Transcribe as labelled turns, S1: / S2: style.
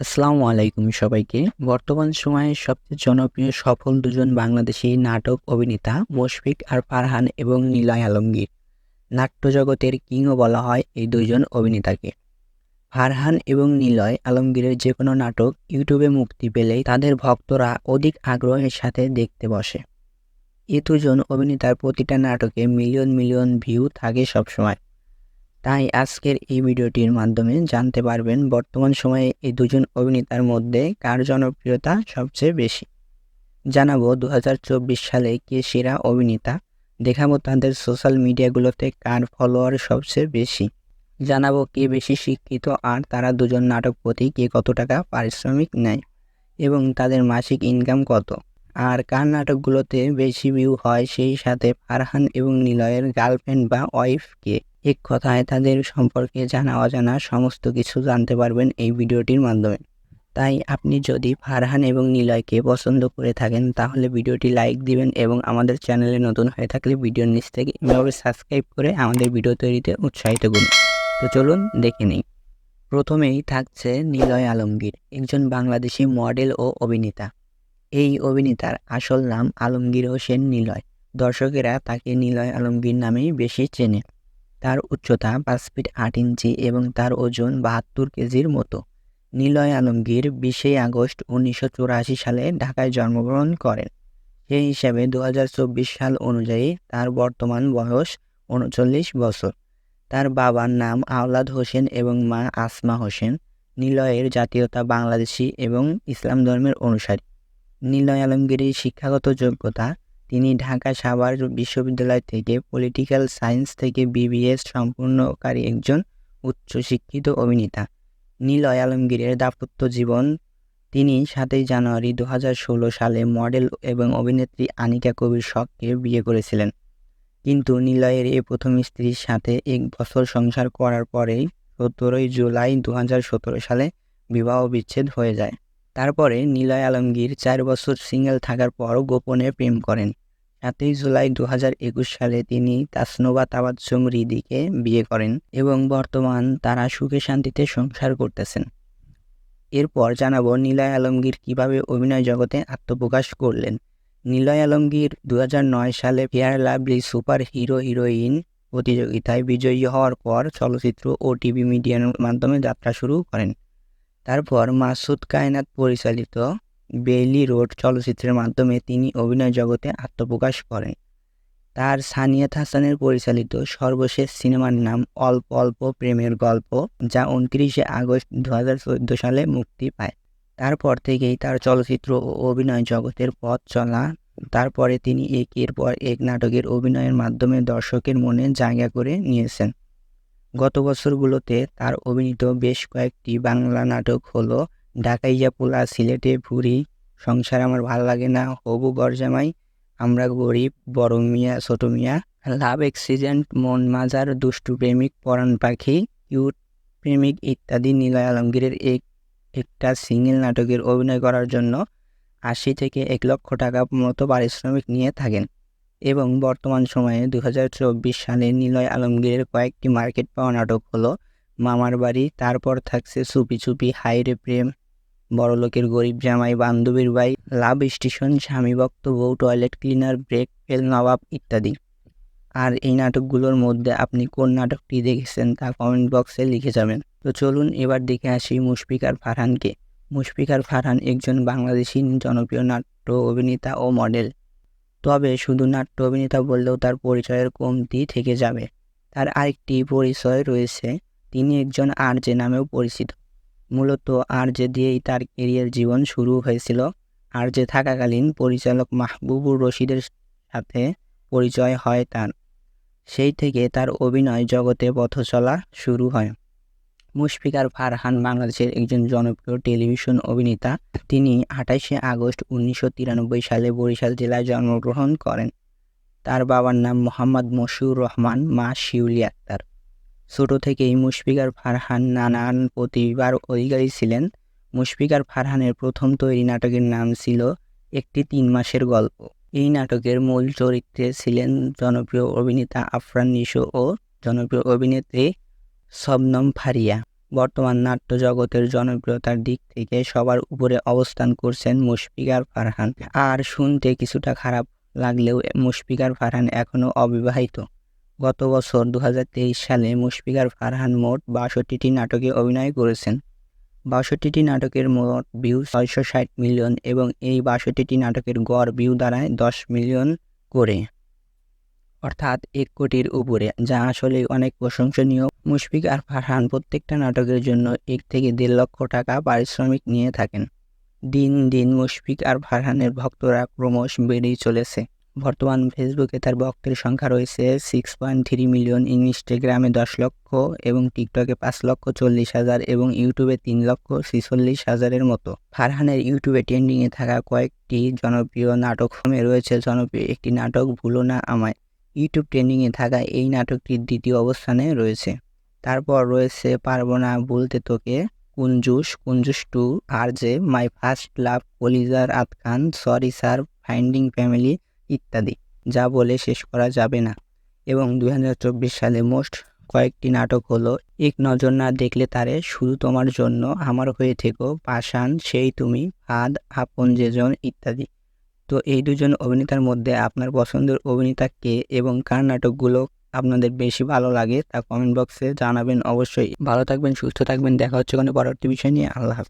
S1: আসসালামু আলাইকুম সবাইকে। বর্তমান সময়ে সবচেয়ে জনপ্রিয় সফল দুজন বাংলাদেশি নাটক অভিনেতা মুশফিক আর ফারহান এবং নিলয় আলমগীর। নাট্যজগতের কিংও বলা হয় এই দুজন অভিনেতাকে। ফারহান এবং নিলয় আলমগীরের যে কোনো নাটক ইউটিউবে মুক্তি পেলেই তাদের ভক্তরা অধিক আগ্রহের সাথে দেখতে বসে। এ দুজন অভিনেতার প্রতিটা নাটকে মিলিয়ন মিলিয়ন ভিউ থাকে সবসময়। তাই আজকের এই ভিডিওটির মাধ্যমে জানতে পারবেন বর্তমান সময়ে এই দুজন অভিনেতার মধ্যে কার জনপ্রিয়তা সবচেয়ে বেশি। জানাব দু হাজার চব্বিশ সালে কে সেরা অভিনেতা, দেখাবো তাদের সোশ্যাল মিডিয়াগুলোতে কার ফলোয়ার সবচেয়ে বেশি, জানাব কে বেশি শিক্ষিত আর তারা দুজন নাটক প্রতি কে কত টাকা পারিশ্রমিক নেয় এবং তাদের মাসিক ইনকাম কত, আর কার নাটকগুলোতে বেশি ভিউ হয় সেই সাথে ফারহান এবং নিলয়ের গার্লফ্রেন্ড বা ওয়াইফ কে। এক কথায় তাদের সম্পর্কে জানা অজানা সমস্ত কিছু জানতে পারবেন এই ভিডিওটির মাধ্যমে। তাই আপনি যদি ফারহান এবং নিলয়কে পছন্দ করে থাকেন, তাহলে ভিডিওটি লাইক দিবেন এবং আমাদের চ্যানেলে নতুন হয়ে থাকলে ভিডিওর নিচ থেকে এভাবে সাবস্ক্রাইব করে আমাদের ভিডিও তৈরিতে উৎসাহিত করুন। তো চলুন দেখে নিই। প্রথমেই থাকছে নিলয় আলমগীর, একজন বাংলাদেশি মডেল ও অভিনেতা। এই অভিনেতার আসল নাম আলমগীর হোসেন নিলয়। দর্শকেরা তাকে নিলয় আলমগীর নামেই বেশি চেনে। উচ্চতা পাঁচ ফিট আট ইঞ্চি এবং তার ওজন বাহাত্তর কেজির মতো। নিলয় আলমগীর বিশে আগস্ট উনিশশো চুরাশি সালে ঢাকায় জন্মগ্রহণ করেন। সেই হিসাবে দু হাজার চব্বিশ সাল অনুযায়ী তার বর্তমান বয়স উনচল্লিশ বছর। তার বাবার নাম আওলাদ হোসেন এবং মা আসমা হোসেন। নিলয়ের জাতীয়তা বাংলাদেশি এবং ইসলাম ধর্মের অনুসারী। নিলয় আলমগীরের শিক্ষাগত যোগ্যতা তিনি ঢাকা সাভার বিশ্ববিদ্যালয় থেকে পলিটিক্যাল সায়েন্স থেকে বিবিএস সম্পূর্ণকারী একজন উচ্চশিক্ষিত অভিনেতা। নিলয় আলমগীরের দাম্পত্য জীবন তিনি সাতই জানুয়ারি দু হাজার ষোলো সালে মডেল এবং অভিনেত্রী আনিকা কবির শখকে বিয়ে করেছিলেন। কিন্তু নিলয়ের এই প্রথম স্ত্রীর সাথে এক বছর সংসার করার পরেই সতেরোই জুলাই দু হাজার সতেরো সালে বিবাহ বিচ্ছেদ হয়ে যায়। তারপরে নিলয় আলমগীর চার বছর সিঙ্গেল থাকার পর গোপনে প্রেম করেন। সাতই জুলাই দু হাজার একুশ সালে তিনি তাসনোবা তাবাচ্চুম রিদিকে বিয়ে করেন এবং বর্তমান তারা সুখে শান্তিতে সংসার করতেছেন। এরপর জানাব নিলয় আলমগীর কীভাবে অভিনয় জগতে আত্মপ্রকাশ করলেন। নিলয় আলমগীর দু হাজার নয় সালে fair lovely super hero heroine প্রতিযোগিতায় বিজয়ী হওয়ার পর চলচ্চিত্র ও টিভি মিডিয়ার মাধ্যমে যাত্রা শুরু করেন। তারপর মাসুদ কায়নাত পরিচালিত বেইলি রোড চলচ্চিত্রের মাধ্যমে তিনি অভিনয় জগতে আত্মপ্রকাশ করেন। তার সানিয়াত হাসানের পরিচালিত সর্বশেষ সিনেমার নাম অল্প অল্প প্রেমের গল্প যা উনত্রিশে আগস্ট দু হাজার চোদ্দ সালে মুক্তি পায়। তারপর থেকেই তার চলচ্চিত্র ও অভিনয় জগতের পথ চলা। তারপরে তিনি একের পর এক নাটকের অভিনয়ের মাধ্যমে দর্শকের মনে জায়গা করে নিয়েছেন। গত বছরগুলোতে তার অভিনীত বেশ কয়েকটি বাংলা নাটক হলো ঢাকাইয়া পোলা সিলেটে ভুরি সংসার আমার ভালো লাগে না, হবু গরজামাই আমরা গরিব, বড় মিয়া, ছোট মিয়া, লাভ অ্যাক্সিডেন্ট, মন মাজার, দুষ্টু প্রেমিক, পরাণ পাখি, কিউট প্রেমিক ইত্যাদি নীলয় আলমগীরের এক, একটা সিঙ্গেল নাটকের অভিনয় করার জন্য আশি থেকে এক লক্ষ টাকা মতো পারিশ্রমিক নিয়ে থাকেন। এবং বর্তমান সময়ে দু হাজার চব্বিশ সালে নিলয় আলমগীরের কয়েকটি মার্কেট পাওয়া নাটক হলো মামার বাড়ি, তারপর থাকছে চুপি চুপি হাইরে প্রেম, বড়লোকের গরিব জামাই, বান্ধবীর by love station, Swami Bhokto Bou toilet cleaner, brake fail, Nabab ইত্যাদি। আর এই নাটকগুলোর মধ্যে আপনি কোন নাটকটি দেখেছেন তা কমেন্ট বক্সে লিখে যাবেন। তো চলুন এবার দেখে আসি মুশফিক আর ফারহানকে। মুশফিক আর ফারহান একজন বাংলাদেশি জনপ্রিয় নাট্য অভিনেতা ও মডেল। তবে শুধু নাট্য অভিনেতা বললেও তার পরিচয়ের কমতি থেকে যাবে। তার আরেকটি পরিচয় রয়েছে। তিনি একজন আরজে নামেও পরিচিত। মূলত আরজে দিয়েই তার কেরিয়ার জীবন শুরু হয়েছিল। আরজে থাকাকালীন পরিচালক মাহবুবুর রশিদের সাথে পরিচয় হয় তার। সেই থেকে তার অভিনয় জগতে পথ চলা শুরু হয়। মুশফিকার ফারহান বাংলাদেশের একজন জনপ্রিয় টেলিভিশন অভিনেতা। তিনি আঠাশে আগস্ট উনিশশো তিরানব্বই সালে বরিশাল জেলায় জন্মগ্রহণ করেন। তার বাবার নাম মোহাম্মদ মশিউর রহমান, মা শিউলি আক্তার। ছোট থেকেই মুশফিকার ফারহান নানান প্রতিভার অধিকারী ছিলেন। মুশফিকার ফারহানের প্রথম তৈরি নাটকের নাম ছিল একটি তিন মাসের গল্প। এই নাটকের মূল চরিত্রে ছিলেন জনপ্রিয় অভিনেতা আফরান নিশো ও জনপ্রিয় অভিনেত্রী শবনম ফারিয়া। বর্তমান নাট্য জগতের জনপ্রিয়তার দিক থেকে সবার উপরে অবস্থান করছেন মুশফিক আর ফারহান। আর শুনতে কিছুটা খারাপ লাগলেও মুশফিক আর ফারহান এখনও অবিবাহিত। গত বছর দু হাজার তেইশ সালে মুশফিক আর ফারহান মোট বাষট্টিটি নাটকে অভিনয় করেছেন। বাষট্টিটি নাটকের মোট ভিউ ছয়শো ষাট মিলিয়ন এবং এই বাষট্টিটি নাটকের গড় ভিউ দাঁড়ায় দশ মিলিয়ন করে। অর্থাৎ এক কোটির উপরে, যা আসলে অনেক প্রশংসনীয়। মুশফিক আর ফারহান প্রত্যেকটা নাটকের জন্য এক থেকে দেড় লক্ষ টাকা পারিশ্রমিক নিয়ে থাকেন। দিন দিন মুশফিক আর ফারহানের ভক্তরা ক্রমশ বেড়েই চলেছে। বর্তমান ফেসবুকে তার ভক্তের সংখ্যা রয়েছে সিক্স পয়েন্ট থ্রি মিলিয়ন ইনস্টাগ্রামে দশ লক্ষ এবং টিকটকে পাঁচ লক্ষ চল্লিশ হাজার এবং ইউটিউবে তিন লক্ষ ছিচল্লিশ হাজারের মতো। ফারহানের ইউটিউবে ট্রেন্ডিংয়ে থাকা কয়েকটি জনপ্রিয় নাটক ফর্মে রয়েছে। জনপ্রিয় একটি নাটক ভুলো না আমায়। ইউটিউব ট্রেন্ডিংয়ে থাকা এই নাটকটি দ্বিতীয় অবস্থানে রয়েছে। তারপর রয়েছে পারব না বলতে তোকে কুঞ্জুস কুঞ্জুস টু আর যে মাই ফার্স্ট লাভ কলিজার আতখান সরি স্যার, ফাইন্ডিং ফ্যামিলি ইত্যাদি, যা বলে শেষ করা যাবে না। এবং দু হাজার চব্বিশ সালে মোস্ট কয়েকটি নাটক হলো, এক নজর না দেখলে তারে, শুধু তোমার জন্য, আমার হয়ে থেকো, পাষাণ, সেই তুমি, ফাদ, আপন যেজন ইত্যাদি। তো এই দুজন অভিনেতার মধ্যে আপনার পছন্দের অভিনেতা কে এবং কার নাটকগুলো আপনাদের বেশি ভালো লাগে তা কমেন্ট বক্সে জানাবেন। অবশ্যই ভালো থাকবেন, সুস্থ থাকবেন। দেখা হচ্ছে কোনো পরবর্তী বিষয় নিয়ে। আল্লাহ হাফেজ।